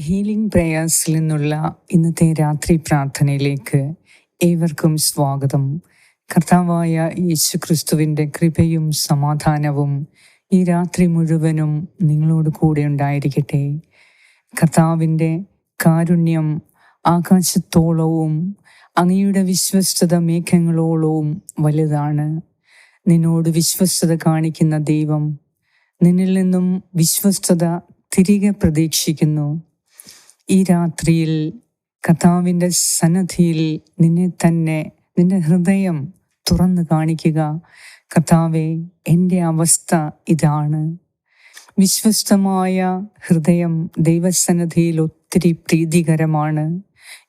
Healing പ്രേയേഴ്സിൽ നിന്നുള്ള ഇന്നത്തെ രാത്രി പ്രാർത്ഥനയിലേക്ക് ഏവർക്കും സ്വാഗതം. കർത്താവായ യേശു ക്രിസ്തുവിന്റെ കൃപയും സമാധാനവും ഈ രാത്രി മുഴുവനും നിങ്ങളോട് കൂടെ ഉണ്ടായിരിക്കട്ടെ. കർത്താവിന്റെ കാരുണ്യം ആകാശത്തോളവും അങ്ങയുടെ വിശ്വസ്തത മേഘങ്ങളോളവും വലുതാണ്. നിന്നോട് വിശ്വസ്തത കാണിക്കുന്ന ദൈവം നിന്നിൽ നിന്നും വിശ്വസ്തത തിരികെ പ്രതീക്ഷിക്കുന്നു. ഈ രാത്രിയിൽ കർത്താവിന്റെ സന്നദ്ധിയിൽ നിന്നെ തന്നെ നിന്റെ ഹൃദയം തുറന്നു കാണിക്കുക. കർത്താവെ എന്റെ അവസ്ഥ ഇതാണ്. വിശ്വസ്തമായ ഹൃദയം ദൈവസന്നദ്ധിയിൽ ഒത്തിരി പ്രീതികരമാണ്.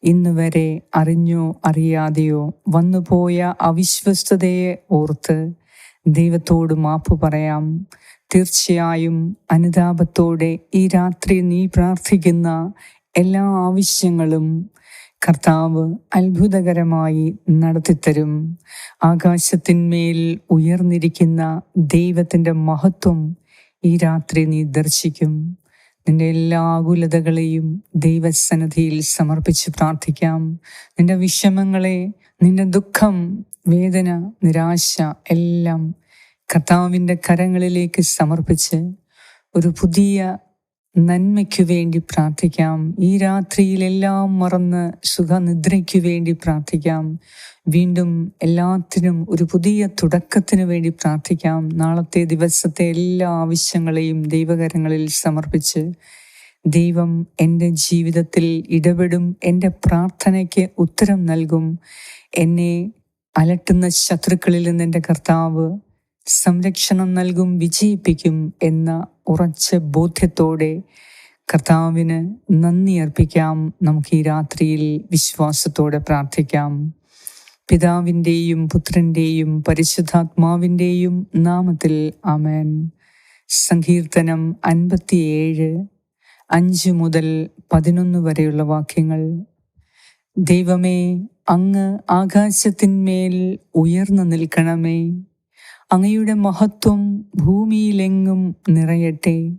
ഇന്ന് വരെ അറിഞ്ഞോ അറിയാതെയോ വന്നുപോയ അവിശ്വസ്തതയെ ഓർത്ത് ദൈവത്തോട് മാപ്പ് പറയാം. തീർച്ചയായും അനുതാപത്തോടെ ഈ രാത്രി നീ പ്രാർത്ഥിക്കുന്ന എല്ലാ ആവശ്യങ്ങളും കർത്താവ് അത്ഭുതകരമായി നടത്തിത്തരും. ആകാശത്തിന്മേൽ ഉയർന്നിരിക്കുന്ന ദൈവത്തിന്റെ മഹത്വം ഈ രാത്രി നീ ദർശിക്കും. നിന്റെ എല്ലാ ആകുലതകളെയും ദൈവസന്നിധിയിൽ സമർപ്പിച്ച് പ്രാർത്ഥിക്കാം. നിന്റെ വിഷമങ്ങളെ നിന്റെ ദുഃഖം വേദന നിരാശ എല്ലാം കർത്താവിന്റെ കരങ്ങളിലേക്ക് സമർപ്പിച്ച് ഒരു പുതിയ നന്മയ്ക്കു വേണ്ടി പ്രാർത്ഥിക്കാം. ഈ രാത്രിയിലെല്ലാം മറന്ന് സുഖനിദ്രയ്ക്കു വേണ്ടി പ്രാർത്ഥിക്കാം. വീണ്ടും എല്ലാത്തിനും ഒരു പുതിയ തുടക്കത്തിനു വേണ്ടി പ്രാർത്ഥിക്കാം. നാളത്തെ ദിവസത്തെ എല്ലാ ആവശ്യങ്ങളെയും ദൈവകരങ്ങളിൽ സമർപ്പിച്ച് ദൈവം എന്റെ ജീവിതത്തിൽ ഇടപെടും. എന്റെ പ്രാർത്ഥനയ്ക്ക് ഉത്തരം നൽകും. എന്നെ അലട്ടുന്ന ശത്രുക്കളിൽ നിന്ന് എന്റെ കർത്താവ് സംരക്ഷണം നൽകും വിജയിപ്പിക്കും എന്ന ഉറച്ച ബോധ്യത്തോടെ കർത്താവിന് നന്ദി അർപ്പിക്കാം. നമുക്ക് ഈ രാത്രിയിൽ വിശ്വാസത്തോടെ പ്രാർത്ഥിക്കാം. പിതാവിന്റെയും പുത്രന്റെയും പരിശുദ്ധാത്മാവിന്റെയും നാമത്തിൽ ആമേൻ. സങ്കീർത്തനം അൻപത്തിയേഴ് അഞ്ച് മുതൽ പതിനൊന്ന് വരെയുള്ള വാക്യങ്ങൾ. ദൈവമേ അങ്ങ് ആകാശത്തിന്മേൽ ഉയർന്നു നിൽക്കണമേ. അങ്ങയുടെ മഹത്വം ഭൂമിയിലെങ്ങും നിറയട്ടെ.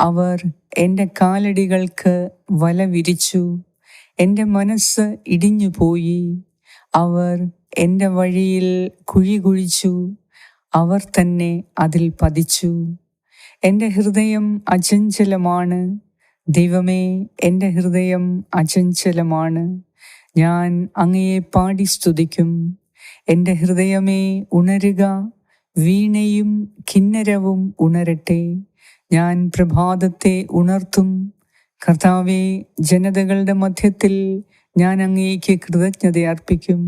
അവർ എന്റെ കാലടികൾക്ക് വല വിരിച്ചു. എന്റെ മനസ്സ് ഇടിഞ്ഞുപോയി അവർ എന്റെ വഴിയിൽ കുഴി കുഴിച്ചു. അവർ തന്നെ അതിൽ പതിച്ചു. എന്റെ ഹൃദയം അചഞ്ചലമാണ്. ദൈവമേ എന്റെ ഹൃദയം അചഞ്ചലമാണ്. ഞാൻ അങ്ങയെ പാടി സ്തുതിക്കും. എന്റെ ഹൃദയമേ ഉണരുക. വീണയും കിന്നരവും ഉണരട്ടെ. ഞാൻ പ്രഭാതത്തെ ഉണർത്തും. കർത്താവെ ജനതകളുടെ മധ്യത്തിൽ ഞാൻ അങ്ങേക്ക് കൃതജ്ഞത അർപ്പിക്കും.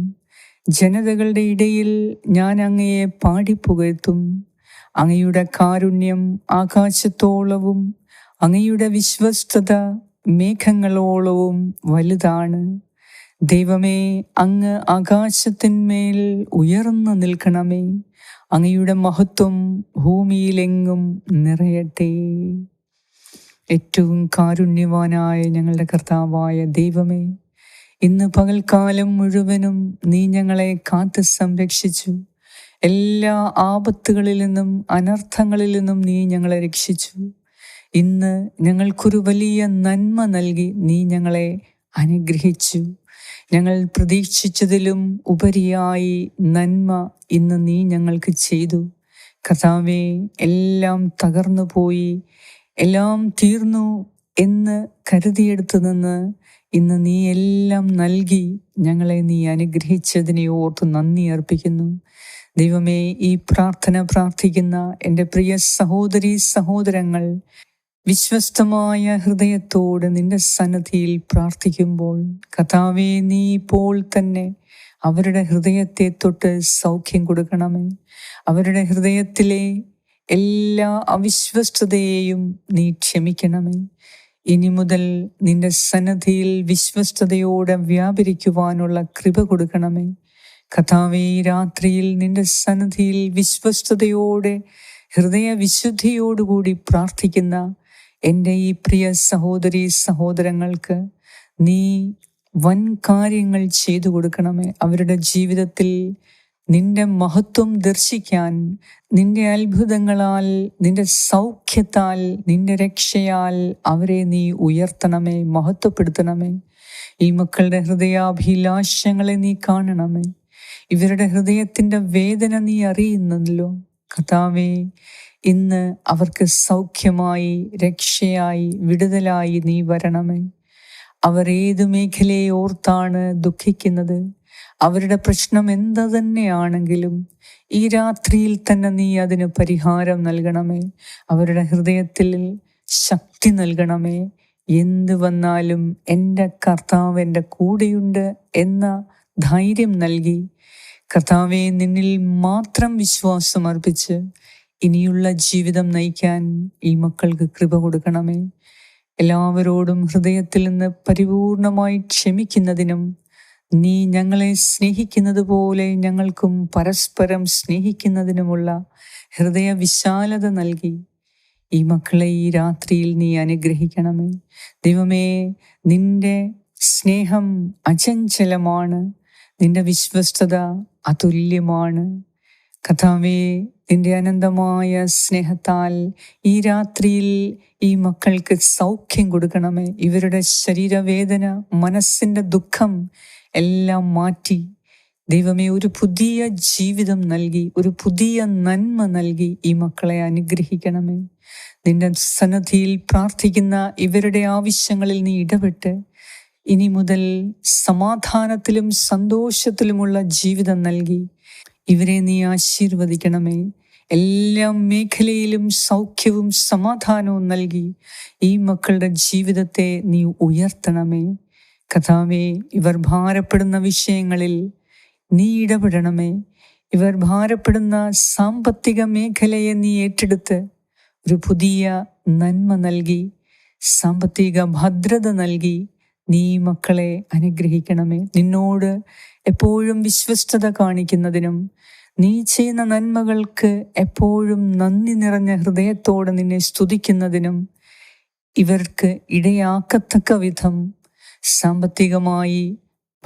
ജനതകളുടെ ഇടയിൽ ഞാൻ അങ്ങയെ പാടിപ്പുകഴ്ത്തും. അങ്ങയുടെ കാരുണ്യം ആകാശത്തോളവും അങ്ങയുടെ വിശ്വസ്തത മേഘങ്ങളോളവും വലുതാണ്. ദൈവമേ അങ്ങ് ആകാശത്തിന്മേൽ ഉയർന്നു നിൽക്കണമേ. അങ്ങയുടെ മഹത്വം ഭൂമിയിലെങ്ങും നിറയട്ടെ. ഏറ്റവും കാരുണ്യവാനായ ഞങ്ങളുടെ കർത്താവായ ദൈവമേ ഇന്ന് പകൽക്കാലം മുഴുവനും നീ ഞങ്ങളെ കാത്ത് സംരക്ഷിച്ചു. എല്ലാ ആപത്തുകളിൽ നിന്നും അനർത്ഥങ്ങളിൽ നിന്നും നീ ഞങ്ങളെ രക്ഷിച്ചു. ഇന്ന് ഞങ്ങൾക്കൊരു വലിയ നന്മ നൽകി നീ ഞങ്ങളെ അനുഗ്രഹിച്ചു. ഞങ്ങൾ പ്രതീക്ഷിച്ചതിലും ഉപരിയായി നന്മ ഇന്ന് നീ ഞങ്ങൾക്ക് ചെയ്തു. കഥാവെ എല്ലാം തകർന്നു പോയി എല്ലാം തീർന്നു എന്ന് കരുതിയെടുത്തു നിന്ന് ഇന്ന് നീ എല്ലാം നൽകി ഞങ്ങളെ നീ അനുഗ്രഹിച്ചതിനെ ഓർത്ത് നന്ദി അർപ്പിക്കുന്നു. ദൈവമേ ഈ പ്രാർത്ഥന പ്രാർത്ഥിക്കുന്ന എന്റെ പ്രിയ സഹോദരി സഹോദരങ്ങൾ വിശ്വസ്തമായ ഹൃദയത്തോട് നിന്റെ സന്നദ്ധിയിൽ പ്രാർത്ഥിക്കുമ്പോൾ കഥാവെ നീ ഇപ്പോൾ തന്നെ അവരുടെ ഹൃദയത്തെ തൊട്ട് സൗഖ്യം കൊടുക്കണമേ. അവരുടെ ഹൃദയത്തിലെ എല്ലാ അവിശ്വസ്തതയെയും നീ ക്ഷമിക്കണമേ. ഇനി മുതൽ നിന്റെ സന്നദ്ധിയിൽ വിശ്വസ്തയോടെ വ്യാപരിക്കുവാനുള്ള കൃപ കൊടുക്കണമേ. കഥാവേ രാത്രിയിൽ നിന്റെ സന്നദ്ധിയിൽ വിശ്വസ്തയോടെ ഹൃദയ വിശുദ്ധിയോടുകൂടി പ്രാർത്ഥിക്കുന്ന എന്റെ ഈ പ്രിയ സഹോദരി സഹോദരങ്ങൾക്ക് നീ വൻ കാര്യങ്ങൾ ചെയ്തു കൊടുക്കണമേ. അവരുടെ ജീവിതത്തിൽ നിന്റെ മഹത്വം ദർശിക്കാൻ നിന്റെ അത്ഭുതങ്ങളാൽ നിന്റെ സൗഖ്യത്താൽ നിന്റെ രക്ഷയാൽ അവരെ നീ ഉയർത്തണമേ മഹത്വപ്പെടുത്തണമേ. ഈ മക്കളുടെ ഹൃദയാഭിലാഷങ്ങളെ നീ കാണണമേ. ഇവരുടെ ഹൃദയത്തിന്റെ വേദന നീ അറിയുന്നല്ലോ. കഥാവേ ഇന്ന് അവർക്ക് സൗഖ്യമായി രക്ഷയായി വിടുതലായി നീ വരണമേ. അവർ ഏത് മേഖലയെ ഓർത്താണ് ദുഃഖിക്കുന്നത്? അവരുടെ പ്രശ്നം എന്ത് തന്നെയാണെങ്കിലും ഈ രാത്രിയിൽ തന്നെ നീ അതിന് പരിഹാരം നൽകണമേ. അവരുടെ ഹൃദയത്തിൽ ശക്തി നൽകണമേ. എന്ത് വന്നാലും എന്റെ കർത്താവ് എന്റെ കൂടെയുണ്ട് എന്ന ധൈര്യം നൽകി കർത്താവെ നിന്നിൽ മാത്രം വിശ്വാസം അർപ്പിച്ച് ഇനിയുള്ള ജീവിതം നയിക്കാൻ ഈ മക്കൾക്ക് കൃപ കൊടുക്കണമേ. എല്ലാവരോടും ഹൃദയത്തിൽ നിന്ന് പരിപൂർണമായി ക്ഷമിക്കുന്നതിനും നീ ഞങ്ങളെ സ്നേഹിക്കുന്നത് പോലെ ഞങ്ങൾക്കും പരസ്പരം സ്നേഹിക്കുന്നതിനുമുള്ള ഹൃദയ വിശാലത നൽകി. ഈ മക്കളെ ഈ രാത്രിയിൽ നീ അനുഗ്രഹിക്കണമേ. ദൈവമേ നിന്റെ സ്നേഹം അചഞ്ചലമാണ്. നിന്റെ വിശ്വസ്തത അതുല്യമാണ്. കഥാവേ നിന്റെ അനന്തമായ സ്നേഹത്താൽ ഈ രാത്രിയിൽ ഈ മക്കൾക്ക് സൗഖ്യം കൊടുക്കണമേ. ഇവരുടെ ശരീരവേദന മനസ്സിന്റെ ദുഃഖം എല്ലാം മാറ്റി ദൈവമേ ഒരു പുതിയ ജീവിതം നൽകി ഒരു പുതിയ നന്മ നൽകി ഈ മക്കളെ അനുഗ്രഹിക്കണമേ. നിന്റെ സന്നദ്ധിയിൽ പ്രാർത്ഥിക്കുന്ന ഇവരുടെ ആവശ്യങ്ങളിൽ നീ ഇടപെട്ട് ഇനി മുതൽ സമാധാനത്തിലും സന്തോഷത്തിലുമുള്ള ജീവിതം നൽകി ഇവരെ നീ ആശീർവദിക്കണമേ. എല്ലാ മേഖലയിലും സൗഖ്യവും സമാധാനവും നൽകി ഈ മക്കളുടെ ജീവിതത്തെ നീ ഉയർത്തണമേ. കഥാവേ ഇവർ ഭാരപ്പെടുന്ന വിഷയങ്ങളിൽ നീ ഇടപെടണമേ. ഇവർ ഭാരപ്പെടുന്ന സാമ്പത്തിക മേഖലയെ നീ ഏറ്റെടുത്ത് ഒരു പുതിയ നന്മ നൽകി സാമ്പത്തിക ഭദ്രത നൽകി നീ മക്കളെ അനുഗ്രഹിക്കണമേ. നിന്നോട് എപ്പോഴും വിശ്വസ്തത കാണിക്കുന്നതിനും നീ ചെയ്യുന്ന നന്മകൾക്ക് എപ്പോഴും നന്ദി നിറഞ്ഞ ഹൃദയത്തോടെ നിന്നെ സ്തുതിക്കുന്നതിനും ഇവർക്ക് ഇടയാക്കത്തക്ക വിധം സാമ്പത്തികമായി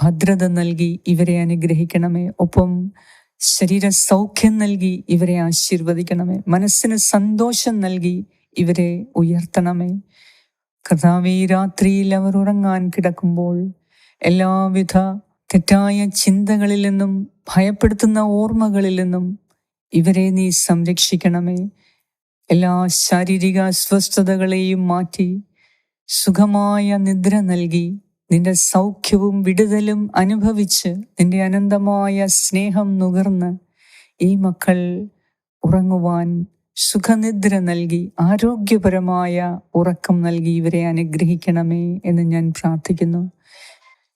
ഭദ്രത നൽകി ഇവരെ അനുഗ്രഹിക്കണമേ. ഒപ്പം ശരീര സൗഖ്യം നൽകി ഇവരെ ആശീർവദിക്കണമേ. മനസ്സിന് സന്തോഷം നൽകി ഇവരെ ഉയർത്തണമേ. കർത്താവ് രാത്രിയിൽ അവർ ഉറങ്ങാൻ കിടക്കുമ്പോൾ എല്ലാവിധ തെറ്റായ ചിന്തകളിൽ നിന്നും ഭയപ്പെടുത്തുന്ന ഓർമ്മകളിൽ നിന്നും ഇവരെ നീ സംരക്ഷിക്കണമേ. എല്ലാ ശാരീരിക അസ്വസ്ഥതകളെയും മാറ്റി സുഖമായ നിദ്ര നൽകി നിന്റെ സൗഖ്യവും വിടുതലും അനുഭവിച്ച് നിന്റെ അനന്തമായ സ്നേഹം നുകർന്ന് ഈ മക്കൾ ഉറങ്ങുവാൻ സുഖനിദ്ര നൽകി ആരോഗ്യപരമായ ഉറക്കം നൽകി ഇവരെ അനുഗ്രഹിക്കണമേ എന്ന് ഞാൻ പ്രാർത്ഥിക്കുന്നു.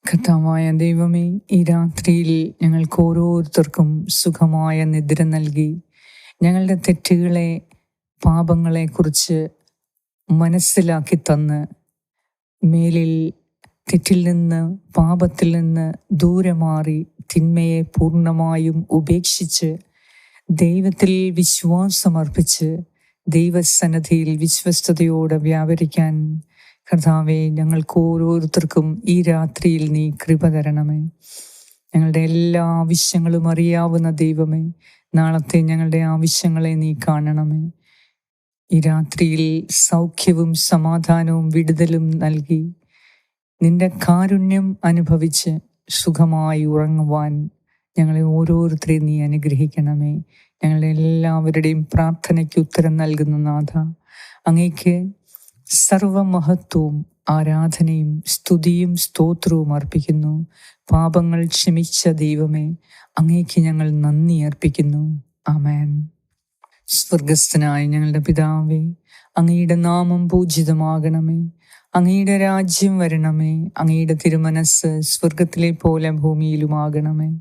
കർത്താവായ ദൈവമേ ഈ രാത്രിയിൽ ഞങ്ങൾക്ക് ഓരോരുത്തർക്കും സുഖമായ നിദ്ര നൽകി. ഞങ്ങളുടെ തെറ്റുകളെ പാപങ്ങളെ കുറിച്ച് മനസ്സിലാക്കി തന്ന് മേലിൽ തെറ്റിൽ നിന്ന് പാപത്തിൽ നിന്ന് ദൂരെ മാറി തിന്മയെ പൂർണമായും ഉപേക്ഷിച്ച് ദൈവത്തിൽ വിശ്വാസമർപ്പിച്ച് ദൈവസന്നദ്ധിയിൽ വിശ്വസ്തയോടെ വ്യാപരിക്കാൻ കർത്താവെ ഞങ്ങൾക്ക് ഓരോരുത്തർക്കും ഈ രാത്രിയിൽ നീ കൃപ തരണമേ. ഞങ്ങളുടെ എല്ലാ ആവശ്യങ്ങളും അറിയാവുന്ന ദൈവമേ നാളത്തെ ഞങ്ങളുടെ ആവശ്യങ്ങളെ നീ കാണണമേ. ഈ രാത്രിയിൽ സൗഖ്യവും സമാധാനവും വിടുതലും നൽകി നിന്റെ കാരുണ്യം അനുഭവിച്ച് സുഖമായി ഉറങ്ങുവാൻ ഞങ്ങളെ ഓരോരുത്തരെയും നീ അനുഗ്രഹിക്കണമേ. ഞങ്ങളുടെ എല്ലാവരുടെയും പ്രാർത്ഥനയ്ക്ക് ഉത്തരം നൽകുന്ന നാഥ. അങ്ങേക്ക് സർവമഹത്വവും ആരാധനയും സ്തുതിയും സ്തോത്രവും അർപ്പിക്കുന്നു. പാപങ്ങൾ ക്ഷമിച്ച ദൈവമേ അങ്ങേക്ക് ഞങ്ങൾ നന്ദി അർപ്പിക്കുന്നു. ആമേൻ. സ്വർഗസ്ഥനായ ഞങ്ങളുടെ പിതാവേ അങ്ങയുടെ നാമം പൂജിതമാകണമേ. അങ്ങയുടെ രാജ്യം വരണമേ. അങ്ങയുടെ തിരുമനസ് സ്വർഗത്തിലെ പോലെ ഭൂമിയിലുമാകണമേ.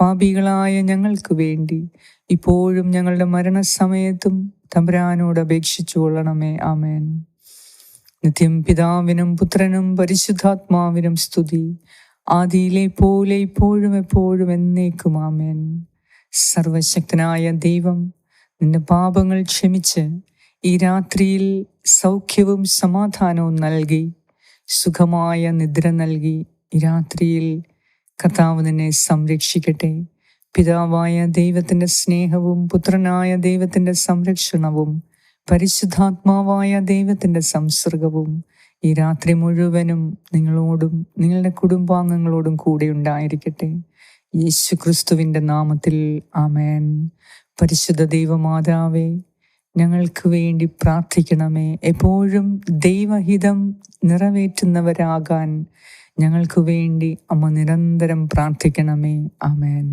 പാപികളായ ഞങ്ങൾക്ക് വേണ്ടി ഇപ്പോഴും ഞങ്ങളുടെ മരണസമയത്തും തമ്പുരാനോട് അപേക്ഷിച്ചു കൊള്ളണമേ. ആമേൻ. നിത്യം പിതാവിനും പുത്രനും പരിശുദ്ധാത്മാവിനും സ്തുതി. ആദിയിലെ പോലെ ഇപ്പോഴും എപ്പോഴും എന്നേക്കും. ആമേൻ. സർവശക്തനായ ദൈവം നിന്റെ പാപങ്ങൾ ക്ഷമിച്ച് ഈ രാത്രിയിൽ സൗഖ്യവും സമാധാനവും നൽകി സുഖമായ നിദ്ര നൽകി ഈ രാത്രിയിൽ കർത്താവ് നിന്നെ സംരക്ഷിക്കട്ടെ. പിതാവായ ദൈവത്തിന്റെ സ്നേഹവും പുത്രനായ ദൈവത്തിന്റെ സംരക്ഷണവും പരിശുദ്ധാത്മാവായ ദൈവത്തിന്റെ സംസർഗവും ഈ രാത്രി മുഴുവനും നിങ്ങളോടും നിങ്ങളുടെ കുടുംബാംഗങ്ങളോടും കൂടെ ഉണ്ടായിരിക്കട്ടെ. യേശു ക്രിസ്തുവിന്റെ നാമത്തിൽ ആമേൻ. പരിശുദ്ധ ദൈവമാതാവേ ഞങ്ങൾക്ക് വേണ്ടി പ്രാർത്ഥിക്കണമേ. എപ്പോഴും ദൈവഹിതം നിറവേറ്റുന്നവരാകാൻ ഞങ്ങൾക്ക് വേണ്ടി അമ്മ നിരന്തരം പ്രാർത്ഥിക്കണമേ. ആമേൻ.